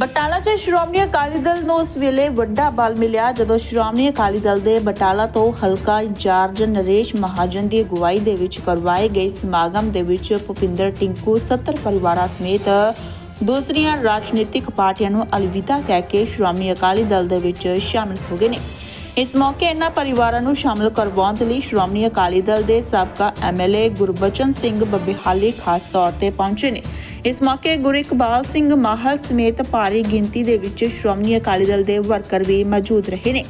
ਬਟਾਲਾ 'ਚ ਸ਼੍ਰੋਮਣੀ ਅਕਾਲੀ ਦਲ ਨੂੰ ਉਸ ਵੇਲੇ ਵੱਡਾ ਬਲ ਮਿਲਿਆ, ਜਦੋਂ ਸ਼੍ਰੋਮਣੀ ਅਕਾਲੀ ਦਲ ਦੇ ਬਟਾਲਾ ਤੋਂ ਹਲਕਾ ਇੰਚਾਰਜ ਨਰੇਸ਼ ਮਹਾਜਨ ਦੀ ਅਗਵਾਈ ਦੇ ਵਿੱਚ ਕਰਵਾਏ ਗਏ ਸਮਾਗਮ ਦੇ ਵਿੱਚ ਭੁਪਿੰਦਰ ਟਿੰਕੂ 70 ਪਰਿਵਾਰਾਂ ਸਮੇਤ ਦੂਸਰੀਆਂ ਰਾਜਨੀਤਿਕ ਪਾਰਟੀਆਂ ਨੂੰ ਅਲਵਿਦਾ ਕਹਿ ਕੇ ਸ਼੍ਰੋਮਣੀ ਅਕਾਲੀ ਦਲ ਦੇ ਵਿੱਚ ਸ਼ਾਮਲ ਹੋ ਗਏ ਨੇ। ਇਸ ਮੌਕੇ ਇਹਨਾਂ ਪਰਿਵਾਰਾਂ ਨੂੰ ਸ਼ਾਮਲ ਕਰਵਾਉਣ ਦੇ ਲਈ ਸ਼੍ਰੋਮਣੀ ਅਕਾਲੀ ਦਲ ਦੇ ਸਾਬਕਾ ਐਮਐਲਏ ਗੁਰਬਚਨ ਸਿੰਘ ਬੱਬੇਹਾਲੀ ਖਾਸ ਤੌਰ ਤੇ ਪਹੁੰਚੇ ਨੇ। ਇਸ ਮੌਕੇ ਗੁਰੂ ਇਕਬਾਲ ਸਿੰਘ ਮਾਹਲ ਸਮੇਤ ਭਾਰੀ ਗਿਣਤੀ ਦੇ ਵਿੱਚ ਸ਼੍ਰੋਮਣੀ ਅਕਾਲੀ ਦਲ ਦੇ ਵਰਕਰ ਵੀ ਮੌਜੂਦ ਰਹੇ ਨੇ।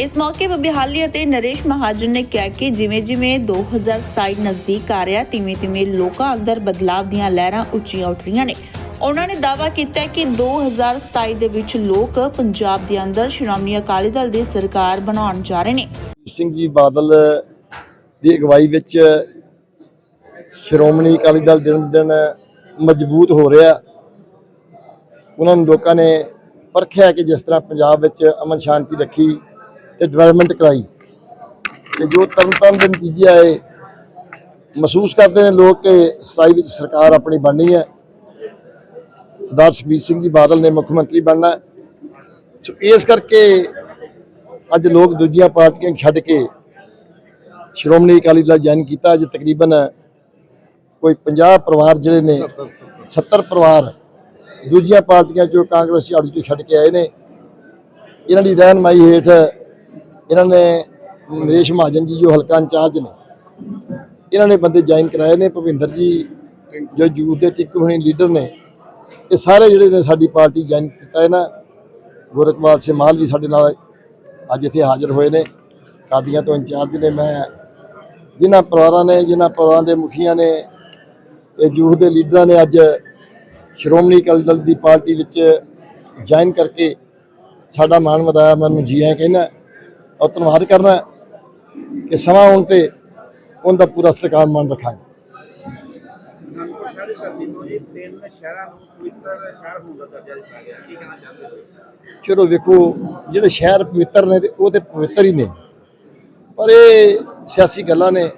ਇਸ ਮੌਕੇ ਬਬਿਹਾਲੀ ਅਤੇ ਨਰੇਸ਼ ਮਹਾਜਨ ਨੇ ਕਿਹਾ ਕਿ ਜਿਵੇਂ ਜਿਵੇਂ 2027 ਨਜ਼ਦੀਕ ਆ ਰਿਹਾ, ਤਿਵੇਂ ਤਿਵੇਂ ਲੋਕਾਂ ਅੰਦਰ ਬਦਲਾਵ ਦੀਆਂ ਲਹਿਰਾਂ ਉੱਚੀਆਂ ਉੱਠ ਰਹੀਆਂ ਨੇ। ਉਹਨਾਂ ਨੇ ਦਾਅਵਾ ਕੀਤਾ ਹੈ ਕਿ 2027 ਦੇ ਵਿੱਚ ਲੋਕ ਪੰਜਾਬ ਦੇ ਅੰਦਰ ਸ਼੍ਰੋਮਣੀ ਅਕਾਲੀ ਦਲ ਦੀ ਸਰਕਾਰ ਬਣਾਉਣ ਜਾ ਰਹੇ ਨੇ। ਸਿੰਘ ਜੀ ਬਾਦਲ ਦੀ ਅਗਵਾਈ ਵਿੱਚ ਸ਼੍ਰੋਮਣੀ ਅਕਾਲੀ ਦਲ ਦਿਨ ਦਿਨ ਮਜ਼ਬੂਤ ਹੋ ਰਿਹਾ। ਉਹਨਾਂ ਨੂੰ ਲੋਕਾਂ ਨੇ ਪਰਖਿਆ ਕਿ ਜਿਸ ਤਰ੍ਹਾਂ ਪੰਜਾਬ ਵਿੱਚ ਅਮਨ ਸ਼ਾਂਤੀ ਰੱਖੀ ਤੇ ਡਿਵੈਲਪਮੈਂਟ ਕਰਾਈ। ਤੇ ਜੋ ਤਰਨਤਾਰਨ ਦੇ ਨਤੀਜੇ ਆਏ, ਮਹਿਸੂਸ ਕਰਦੇ ਨੇ ਲੋਕ ਕਿ 27 ਵਿੱਚ ਸਰਕਾਰ ਆਪਣੀ ਬਣਨੀ ਹੈ। ਸਰਦਾਰ ਸੁਖਬੀਰ ਸਿੰਘ ਜੀ ਬਾਦਲ ਨੇ ਮੁੱਖ ਮੰਤਰੀ ਬਣਨਾ। ਸੋ ਇਸ ਕਰਕੇ ਅੱਜ ਲੋਕ ਦੂਜੀਆਂ ਪਾਰਟੀਆਂ ਛੱਡ ਕੇ ਸ਼੍ਰੋਮਣੀ ਅਕਾਲੀ ਦਲ ਜੁਆਇਨ ਕੀਤਾ। ਅੱਜ ਤਕਰੀਬਨ ਕੋਈ 50 ਪਰਿਵਾਰ ਜਿਹੜੇ ਨੇ 70 ਪਰਿਵਾਰ ਦੂਜੀਆਂ ਪਾਰਟੀਆਂ ਚੋਂ ਕਾਂਗਰਸੀ ਆੜੂ ਚੋਂ ਛੱਡ ਕੇ ਆਏ ਨੇ। ਇਹਨਾਂ ਦੀ ਰਹਿਨਮਾਈ ਹੇਠ ਇਹਨਾਂ ਨੇ ਨਰੇਸ਼ ਮਹਾਜਨ ਜੀ ਜੋ ਹਲਕਾ ਇੰਚਾਰਜ ਨੇ ਇਹਨਾਂ ਨੇ ਬੰਦੇ ਜੁਆਇਨ ਕਰਾਏ ਨੇ। ਭਵਿੰਦਰ ਜੀ ਜੋ ਯੂਥ ਦੇ ਟਿੱਕੂ ਹੋਣੀ ਲੀਡਰ ਨੇ ਇਹ ਸਾਰੇ ਜਿਹੜੇ ਨੇ ਸਾਡੀ ਪਾਰਟੀ ਜੁਆਇਨ ਕੀਤਾ ਇਹਨਾਂ ਨਾ ਗੁਰਕਵਾਲ ਸਿੰਘ ਮਾਲ ਵੀ ਸਾਡੇ ਨਾਲ ਅੱਜ ਇੱਥੇ ਹਾਜ਼ਰ ਹੋਏ ਨੇ। ਕਾਦੀਆਂ ਤੋਂ ਇੰਚਾਰਜ ਨੇ ਮੈਂ, ਜਿਨ੍ਹਾਂ ਪਰਿਵਾਰਾਂ ਨੇ, ਜਿਨ੍ਹਾਂ ਪਰਿਵਾਰਾਂ ਦੇ ਮੁਖੀਆਂ ਨੇ, ਇਹ ਯੂਥ ਦੇ ਲੀਡਰਾਂ ਨੇ ਅੱਜ ਸ਼੍ਰੋਮਣੀ ਅਕਾਲੀ ਦਲ ਦੀ ਪਾਰਟੀ ਵਿੱਚ ਜੁਆਇਨ ਕਰਕੇ ਸਾਡਾ ਮਾਣ ਵਧਾਇਆ ਮੈਨੂੰ ਜੀ ਆਇਆਂ ਕਹਿਣਾ ਔਰ ਧੰਨਵਾਦ ਕਰਨਾ ਕਿ ਸਮਾਂ ਆਉਣ ਤੇ ਉਹਦਾ ਪੂਰਾ ਸਤਿਕਾਰ ਮਾਨ ਰੱਖਾਂਗੇ। ਧਰਤੀ ਤੋਂ ਜੀ ਤਿੰਨ ਸ਼ਹਿਰਾਂ ਨੂੰ ਪਵਿੱਤਰ ਸ਼ਹਿਰ ਹੋਣ ਦਾ ਦਰਜਾ ਦਿੱਤਾ ਗਿਆ। ਕੀ ਕਹਿਣਾ ਚਾਹੁੰਦੇ ਹੋ? ਚਲੋ ਵੇਖੋ, ਜਿਹੜੇ ਸ਼ਹਿਰ ਪਵਿੱਤਰ ਨੇ ਤੇ ਉਹ ਤੇ ਪਵਿੱਤਰ ਹੀ ਨੇ। ਪਰ ਇਹ ਸਿਆਸੀ ਗੱਲਾਂ ਨੇ।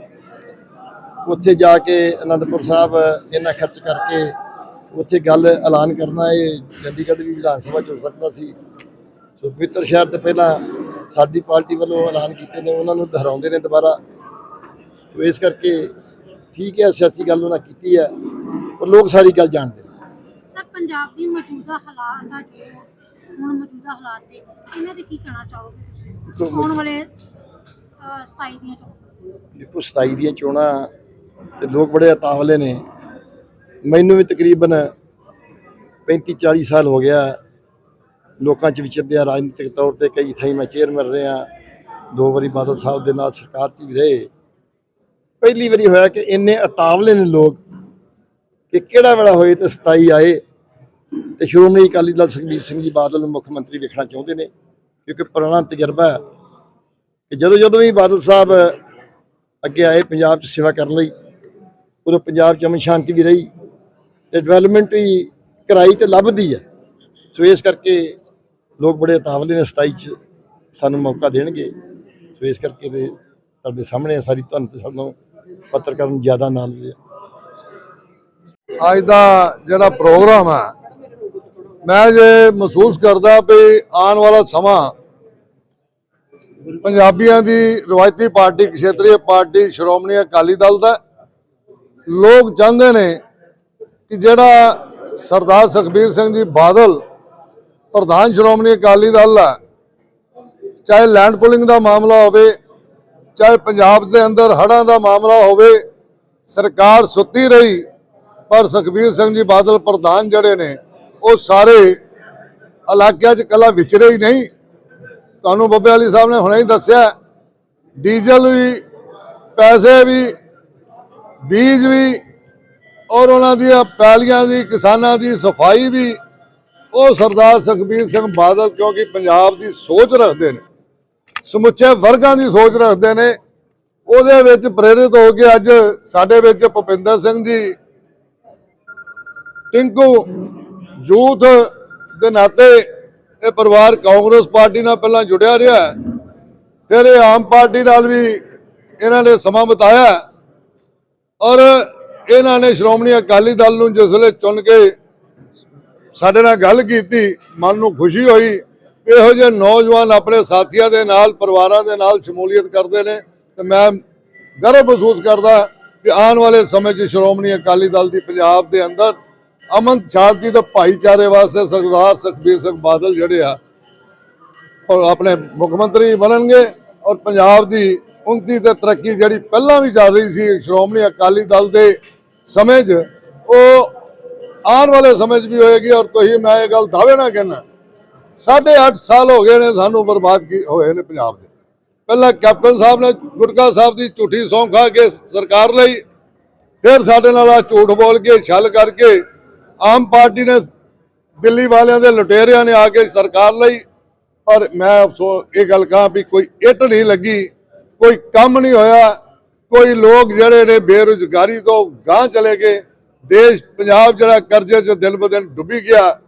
ਉੱਥੇ ਜਾ ਕੇ ਅਨੰਦਪੁਰ ਸਾਹਿਬ ਇੰਨਾ ਖਰਚ ਕਰਕੇ ਉੱਥੇ ਗੱਲ ਐਲਾਨ ਕਰਨਾ, ਇਹ ਚੰਡੀਗੜ੍ਹ ਵੀ ਵਿਧਾਨ ਸਭਾ ਚ ਹੋ ਸਕਦਾ ਸੀ। ਸੋ ਪਵਿੱਤਰ ਸ਼ਹਿਰ ਤੇ ਪਹਿਲਾਂ ਸਾਡੀ ਪਾਰਟੀ ਵੱਲੋਂ ਐਲਾਨ ਕੀਤੇ ਨੇ, ਉਹਨਾਂ ਨੂੰ ਦੁਹਰਾਉਂਦੇ ਨੇ ਦੁਬਾਰਾ। ਸੋ ਇਸ ਕਰਕੇ ਠੀਕ ਹੈ, ਸਿਆਸੀ ਗੱਲ ਉਹਨਾਂ ਕੀਤੀ ਹੈ। ਪਰ ਲੋਕ ਸਾਰੀ ਗੱਲ ਜਾਣਦੇ ਨੇ। ਸਰ ਪੰਜਾਬ ਦੀ ਮੌਜੂਦਾ ਹਾਲਾਤ ਦਾ ਜੋ ਹੁਣ ਮੌਜੂਦਾ ਹਾਲਾਤ ਤੇ ਇਹਨਾਂ ਦੇ ਕੀ ਕਹਿਣਾ ਚਾਹੋਗੇ ਤੁਸੀਂ? ਆਉਣ ਵਾਲੇ ਅਹ, 27 ਦੀਆਂ ਚੋਣਾਂ। ਦੇਖੋ 27 ਦੀਆਂ ਚੋਣਾਂ ਤੇ ਲੋਕ ਬੜੇ ਉਤਾਵਲੇ ਨੇ। ਮੈਨੂੰ ਵੀ ਤਕਰੀਬਨ 35 40 ਸਾਲ ਹੋ ਗਿਆ ਲੋਕਾਂ 'ਚ ਵਿਚਰਦਿਆਂ ਰਾਜਨੀਤਿਕ ਤੌਰ ਤੇ। ਕਈ ਥਾਈਂ ਮੈਂ ਚੇਅਰਮੈਨ ਰਿਹਾ ਦੋ ਵਾਰੀ ਬਾਦਲ ਸਾਹਿਬ ਦੇ ਨਾਲ ਸਰਕਾਰ 'ਚ ਵੀ ਰਹੇ। ਪਹਿਲੀ ਵਾਰੀ ਹੋਇਆ ਕਿ ਇੰਨੇ ਉਤਾਵਲੇ ਨੇ ਲੋਕ ਕਿ ਕਿਹੜਾ ਵੇਲਾ ਹੋਏ ਤੇ 27 ਆਏ ਤੇ ਸ਼੍ਰੋਮਣੀ ਅਕਾਲੀ ਦਲ ਸੁਖਬੀਰ ਸਿੰਘ ਜੀ ਬਾਦਲ ਨੂੰ ਮੁੱਖ ਮੰਤਰੀ ਵੇਖਣਾ ਚਾਹੁੰਦੇ ਨੇ, ਕਿਉਂਕਿ ਪੁਰਾਣਾ ਤਜਰਬਾ ਹੈ ਕਿ ਜਦੋਂ ਜਦੋਂ ਵੀ ਬਾਦਲ ਸਾਹਿਬ ਅੱਗੇ ਆਏ ਪੰਜਾਬ 'ਚ ਸੇਵਾ ਕਰਨ ਲਈ, ਉਦੋਂ ਪੰਜਾਬ 'ਚ ਅਮਨ ਸ਼ਾਂਤੀ ਵੀ ਰਹੀ ਤੇ ਡਿਵੈਲਪਮੈਂਟ ਵੀ ਕਰਾਈ ਤੇ ਲੱਭਦੀ ਹੈ। ਸੋ ਇਸ ਕਰਕੇ ਲੋਕ ਬੜੇ ਤਾਵਲੇ ਨੇ 27 'ਚ, ਸਾਨੂੰ ਮੌਕਾ ਦੇਣਗੇ। ਸੋ ਇਸ ਕਰਕੇ ਤੇ ਤੁਹਾਡੇ ਸਾਹਮਣੇ ਹੈ ਸਾਰੀ ਤੁਹਾਨੂੰ ਸਾਨੂੰ ਪੱਤਰਕਾਰ ਨੂੰ ਜ਼ਿਆਦਾ ਨਾਲੇਜ ਹੈ ਅੱਜ ਦਾ ਜਿਹੜਾ ਪ੍ਰੋਗਰਾਮ ਹੈ, ਮੈਂ ਜੇ ਮਹਿਸੂਸ ਕਰਦਾ ਵੀ ਆਉਣ ਵਾਲਾ ਸਮਾਂ ਪੰਜਾਬੀਆਂ ਦੀ ਰਵਾਇਤੀ ਪਾਰਟੀ, ਖੇਤਰੀ ਪਾਰਟੀ, ਸ਼੍ਰੋਮਣੀ ਅਕਾਲੀ ਦਲ ਦਾ, ਲੋਕ ਚਾਹੁੰਦੇ ਨੇ ਕਿ ਜਿਹੜਾ ਸਰਦਾਰ ਸੁਖਬੀਰ ਸਿੰਘ ਜੀ ਬਾਦਲ ਪ੍ਰਧਾਨ ਸ਼੍ਰੋਮਣੀ ਅਕਾਲੀ ਦਲ ਹੈ, ਚਾਹੇ ਲੈਂਡ ਪੁਲਿੰਗ ਦਾ ਮਾਮਲਾ ਹੋਵੇ, ਚਾਹੇ ਪੰਜਾਬ ਦੇ ਅੰਦਰ ਹੜ੍ਹਾਂ ਦਾ ਮਾਮਲਾ ਹੋਵੇ, ਸਰਕਾਰ ਸੁੱਤੀ ਰਹੀ ਪਰ ਸੁਖਬੀਰ ਸਿੰਘ ਜੀ ਬਾਦਲ ਪ੍ਰਧਾਨ ਜਿਹੜੇ ਨੇ, ਉਹ ਸਾਰੇ ਇਲਾਕਿਆਂ 'ਚ ਕੱਲਾ ਵਿਚਰੇ ਹੀ ਨਹੀਂ। ਤੁਹਾਨੂੰ ਬੱਬੇ ਵਾਲੀ ਸਾਹਿਬ ਨੇ ਹੁਣੇ ਹੀ ਦੱਸਿਆ, ਡੀਜ਼ਲ ਵੀ, ਪੈਸੇ ਵੀ, ਬੀਜ ਵੀ, ਔਰ ਉਹਨਾਂ ਦੀਆਂ ਪੈਲੀਆਂ ਦੀ, ਕਿਸਾਨਾਂ ਦੀ ਸਫ਼ਾਈ ਵੀ, ਉਹ ਸਰਦਾਰ ਸੁਖਬੀਰ ਸਿੰਘ ਬਾਦਲ ਕਿਉਂਕਿ ਪੰਜਾਬ ਦੀ ਸੋਚ ਰੱਖਦੇ ਨੇ, ਸਮੁੱਚੇ ਵਰਗਾਂ ਦੀ ਸੋਚ ਰੱਖਦੇ ਨੇ, ਉਹਦੇ ਵਿੱਚ ਪ੍ਰੇਰਿਤ ਹੋ ਕੇ ਅੱਜ ਸਾਡੇ ਵਿੱਚ ਭੁਪਿੰਦਰ ਸਿੰਘ ਜੀ ਟਿੰਕੂ ਯੂਥ ਦੇ ਨਾਤੇ ਇਹ ਪਰਿਵਾਰ ਕਾਂਗਰਸ ਪਾਰਟੀ ਨਾਲ ਪਹਿਲਾਂ ਜੁੜਿਆ ਰਿਹਾ ਫਿਰ ਇਹ ਆਮ ਪਾਰਟੀ ਨਾਲ ਵੀ ਇਹਨਾਂ ਨੇ ਸਮਾਂ ਬਿਤਾਇਆ ਔਰ ਇਹਨਾਂ ਨੇ ਸ਼੍ਰੋਮਣੀ ਅਕਾਲੀ ਦਲ ਨੂੰ ਜਿਸ ਵੇਲੇ ਚੁਣ ਕੇ ਸਾਡੇ ਨਾਲ ਗੱਲ ਕੀਤੀ, ਮਨ ਨੂੰ ਖੁਸ਼ੀ ਹੋਈ। ਇਹੋ ਜਿਹੇ ਨੌਜਵਾਨ ਆਪਣੇ ਸਾਥੀਆਂ ਦੇ ਨਾਲ, ਪਰਿਵਾਰਾਂ ਦੇ ਨਾਲ ਸ਼ਮੂਲੀਅਤ ਕਰਦੇ ਨੇ ਤੇ ਮੈਂ ਗਰਵ ਮਹਿਸੂਸ ਕਰਦਾ ਕਿ ਆਉਣ ਵਾਲੇ ਸਮੇਂ 'ਚ ਸ਼੍ਰੋਮਣੀ ਅਕਾਲੀ ਦਲ ਦੀ ਪੰਜਾਬ ਦੇ ਅੰਦਰ ਅਮਨ ਸ਼ਾਂਤੀ ਤੇ ਭਾਈਚਾਰੇ ਵਾਸਤੇ ਸਰਦਾਰ ਸੁਖਬੀਰ ਸਿੰਘ ਬਾਦਲ ਜਿਹੜੇ ਆ ਔਰ ਆਪਣੇ ਮੁੱਖ ਮੰਤਰੀ ਬਣਨਗੇ ਔਰ ਪੰਜਾਬ ਦੀ ਉਨਤੀ ਤੇ ਤਰੱਕੀ ਜਿਹੜੀ ਪਹਿਲਾਂ ਵੀ ਚੱਲ ਰਹੀ ਸੀ ਸ਼੍ਰੋਮਣੀ ਅਕਾਲੀ ਦਲ ਦੇ ਸਮੇਂ 'ਚ, ਉਹ ਆਉਣ ਵਾਲੇ ਸਮੇਂ 'ਚ ਵੀ ਹੋਏਗੀ ਔਰ ਤੁਸੀਂ, ਮੈਂ ਇਹ ਗੱਲ ਦਾਅਵੇ ਨਾਲ ਕਹਿਣਾ ਸਾਢੇ ਅੱਠ ਸਾਲ ਹੋ ਗਏ ਨੇ ਸਾਨੂੰ ਬਰਬਾਦ ਕੀ ਹੋਏ ਨੇ ਪੰਜਾਬ ਦੇ। ਪਹਿਲਾਂ ਕੈਪਟਨ ਸਾਹਿਬ ਨੇ ਗੁਟਕਾ ਸਾਹਿਬ ਦੀ ਝੂਠੀ ਸੌਂ ਖਾ ਕੇ ਸਰਕਾਰ ਲਈ, ਫਿਰ ਸਾਡੇ ਨਾਲ ਆ ਝੂਠ ਬੋਲ ਕੇ, ਛਲ ਕਰਕੇ ਆਮ ਪਾਰਟੀ ਨੇ ਦਿੱਲੀ ਵਾਲਿਆਂ ਦੇ ਲੁਟੇਰਿਆਂ ਨੇ ਆ ਕੇ ਸਰਕਾਰ ਲਈ, ਪਰ ਮੈਂ ਅਫਸੋਸ ਇਹ ਗੱਲ ਕਹਾਂ ਵੀ ਕੋਈ ਇੱਟ ਨਹੀਂ ਲੱਗੀ, ਕੋਈ ਕੰਮ ਨਹੀਂ ਹੋਇਆ, ਕੋਈ ਲੋਕ ਜਿਹੜੇ ਨੇ ਬੇਰੁਜ਼ਗਾਰੀ ਤੋਂ ਗਾਂਹ ਚਲੇ ਗਏ, ਦੇਸ਼ ਪੰਜਾਬ ਜਿਹੜਾ ਕਰਜ਼ੇ 'ਚ ਦਿਨ ਬ ਦਿਨ ਡੁੱਬੀ ਗਿਆ,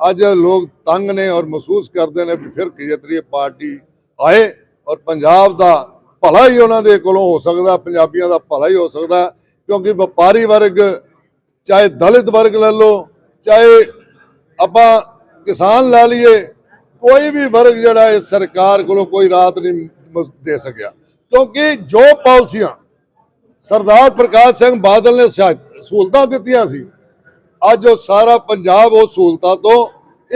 ਅੱਜ ਲੋਕ ਤੰਗ ਨੇ ਔਰ ਮਹਿਸੂਸ ਕਰਦੇ ਨੇ ਵੀ ਫਿਰ ਖੇਤਰੀ ਪਾਰਟੀ ਆਏ ਔਰ ਪੰਜਾਬ ਦਾ ਭਲਾ ਹੀ ਉਹਨਾਂ ਦੇ ਕੋਲੋਂ ਹੋ ਸਕਦਾ, ਪੰਜਾਬੀਆਂ ਦਾ ਭਲਾ ਹੀ ਹੋ ਸਕਦਾ, ਕਿਉਂਕਿ ਵਪਾਰੀ ਵਰਗ ਚਾਹੇ ਦਲਿਤ ਵਰਗ ਲੈ ਲਓ, ਚਾਹੇ ਆਪਾਂ ਕਿਸਾਨ ਲੈ ਲਈਏ, ਕੋਈ ਵੀ ਵਰਗ ਜਿਹੜਾ ਹੈ ਸਰਕਾਰ ਕੋਲੋਂ ਕੋਈ ਰਾਤ ਨਹੀਂ ਦੇ ਸਕਿਆ। ਕਿਉਂਕਿ ਜੋ ਪਾਲਿਸੀਆਂ ਸਰਦਾਰ ਪ੍ਰਕਾਸ਼ ਸਿੰਘ ਬਾਦਲ ਨੇ ਸਿਆ- ਸਹੂਲਤਾਂ ਦਿੱਤੀਆਂ ਸੀ, ਅੱਜ ਉਹ ਸਾਰਾ ਪੰਜਾਬ ਉਹ ਸਹੂਲਤਾਂ ਤੋਂ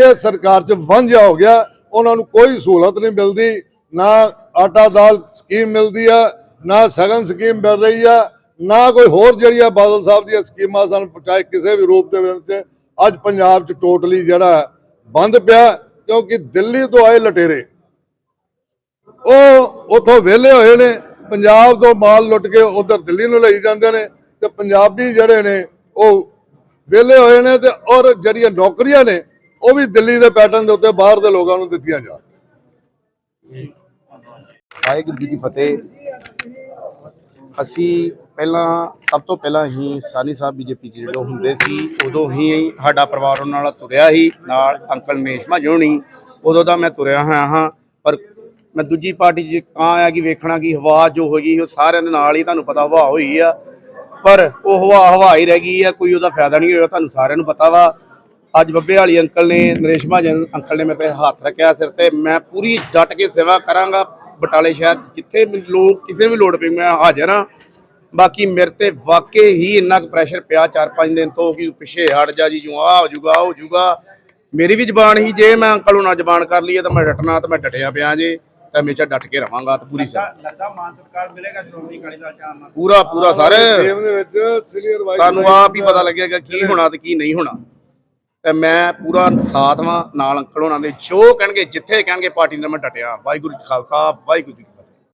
ਇਹ ਸਰਕਾਰ 'ਚ ਵਾਂਝਾ ਹੋ ਗਿਆ। ਉਹਨਾਂ ਨੂੰ ਕੋਈ ਸਹੂਲਤ ਨਹੀਂ ਮਿਲਦੀ, ਨਾ ਆਟਾ ਦਾਲ ਸਕੀਮ ਮਿਲਦੀ ਆ, ਨਾ ਸਗਨ ਸਕੀਮ ਮਿਲ ਰਹੀ ਆ। ਨਾ ਕੋਈ ਹੋਰ ਜਿਹੜੀਆਂ ਬਾਦਲ ਸਾਹਿਬ ਦੀਆਂ ਸਕੀਮਾਂ ਸਨ, ਚਾਹੇ ਕਿਸੇ ਵੀ ਰੂਪ ਦੇ ਵਿੱਚ। ਅੱਜ ਪੰਜਾਬ 'ਚ ਟੋਟਲੀ ਜਿਹੜਾ ਬੰਦ ਪਿਆ, ਕਿਉਂਕਿ ਦਿੱਲੀ ਤੋਂ ਆਏ ਲਟੇਰੇ। ਉਹ ਉਥੋਂ ਵਿਹਲੇ ਹੋਏ ਨੇ, ਪੰਜਾਬ ਤੋਂ ਮਾਲ ਲੁੱਟ ਕੇ ਉਧਰ ਦਿੱਲੀ ਨੂੰ ਲਈ ਜਾਂਦੇ ਨੇ ਤੇ ਪੰਜਾਬੀ ਜਿਹੜੇ ਨੇ, ਉਹ ਵਿਹਲੇ ਹੋਏ ਨੇ ਤੇ ਔਰ ਜਿਹੜੀਆਂ ਨੌਕਰੀਆਂ ਨੇ, ਉਹ ਵੀ ਦਿੱਲੀ ਦੇ ਪੈਟਰਨ ਦੇ ਉੱਤੇ ਬਾਹਰ ਦੇ ਲੋਕਾਂ ਨੂੰ ਦਿੱਤੀਆਂ ਜਾ ਵਾਹਿਗੁਰੂ ਜੀ ਕੀ ਫਤਿਹ। ਅਸੀਂ ਪਹਿਲਾਂ, ਸਭ ਤੋਂ ਪਹਿਲਾਂ ਹੀ ਸਾਨੀ ਸਾਹਿਬ ਬੀਜੇਪੀ ਚ ਜਦੋਂ ਹੁੰਦੇ ਸੀ, ਉਦੋਂ ਹੀ ਸਾਡਾ ਪਰਿਵਾਰ ਉਹਨਾਂ ਨਾਲ ਤੁਰਿਆ ਹੀ ਨਾਲ ਅੰਕਲ ਮੇਸ਼ਮਾ ਜੋਣੀ ਉਦੋਂ ਦਾ ਮੈਂ ਤੁਰਿਆ ਹੋਇਆ ਹਾਂ, ਪਰ ਮੈਂ ਦੂਜੀ ਪਾਰਟੀ 'ਚ ਕਾਂ ਆਇਆ ਕਿ ਵੇਖਣਾ ਕਿ ਹਵਾ ਜੋ ਹੋਈ, ਉਹ ਸਾਰਿਆਂ ਦੇ ਨਾਲ ਹੀ ਤੁਹਾਨੂੰ ਪਤਾ ਹਵਾ ਹੋਈ ਆ, ਪਰ ਉਹ ਹਵਾ ਹਵਾ ਹੀ ਰਹਿ ਗਈ ਆ, ਕੋਈ ਉਹਦਾ ਫਾਇਦਾ ਨਹੀਂ ਹੋਇਆ, ਤੁਹਾਨੂੰ ਸਾਰਿਆਂ ਨੂੰ ਪਤਾ ਵਾ। ਅੱਜ ਬੱਬੇ ਵਾਲੀ ਅੰਕਲ ਨੇ ਨਰੇਸ਼ ਮਹਾਜਨ ਅੰਕਲ ਨੇ ਮੇਰੇ ਤੇ ਹੱਥ ਰੱਖਿਆ ਸਿਰ ਤੇ, ਮੈਂ ਪੂਰੀ ਡਟ ਕੇ ਸੇਵਾ ਕਰਾਂਗਾ, ਬਟਾਲੇ ਸ਼ਹਿਰ ਜਿੱਥੇ ਲੋਕ, ਕਿਸੇ ਵੀ ਲੋੜ ਪਈ, ਮੈਂ ਹਾਜ਼ਰ ਹਾਂ। ਬਾਕੀ ਮੇਰੇ ਤੇ ਵਾਕਈ ਹੀ ਇੰਨਾ ਕੁ ਪ੍ਰੈਸ਼ਰ ਪਿਆ 4-5 ਦਿਨ ਤੋਂ ਕਿ ਪਿੱਛੇ ਹਟ ਜਾ ਜੀ ਜੂ ਆ ਹੋ ਜੂਗਾ ਹੋ ਜੂਗਾ ਮੇਰੀ ਵੀ ਜ਼ਬਾਨ ਹੀ ਜੇ ਮੈਂ ਅੰਕਲ ਨੂੰ ਨਾ ਜ਼ਬਾਨ ਕਰ ਲਈਏ ਤਾਂ ਮੈਂ ਡਟਣਾ ਤਾਂ ਮੈਂ ਡਟਿਆ ਪਿਆ ਜੇ ਤਾਂ ਹਮੇਸ਼ਾ ਡਟ ਕੇ ਰਵਾਂਗਾ ਤੇ ਪੂਰੀ ਸੇਵਾ ਲੱਗਦਾ ਲੱਗਦਾ ਮਾਨ ਸਤਿਕਾਰ ਮਿਲੇਗਾ ਸ਼੍ਰੋਮਣੀ ਅਕਾਲੀ ਦਲ ਚ ਆਉਣ ਨਾਲ ਪੂਰਾ ਪੂਰਾ ਸਰ। ਗੇਮ ਦੇ ਵਿੱਚ ਸੀਨੀਅਰ ਵਾਈਸ ਤੁਹਾਨੂੰ ਆਪ ਹੀ ਪਤਾ ਲੱਗੇਗਾ ਕੀ ਹੋਣਾ ਤੇ ਕੀ ਨਹੀਂ ਹੋਣਾ। ਤੇ ਮੈਂ ਪੂਰਾ ਸਾਥ ਵਾਂ ਨਾਲ ਅੰਕਲ ਹੋਣਾ ਦੇ ਜੋ ਕਹਿਣਗੇ ਜਿੱਥੇ ਕਹਿਣਗੇ ਪਾਰਟੀ ਨਾਲ ਮੈਂ ਡਟਿਆ। ਵਾਹਿਗੁਰੂ ਜੀ ਖਾਲਸਾ ਵਾਹਿਗੁਰੂ ਜੀ।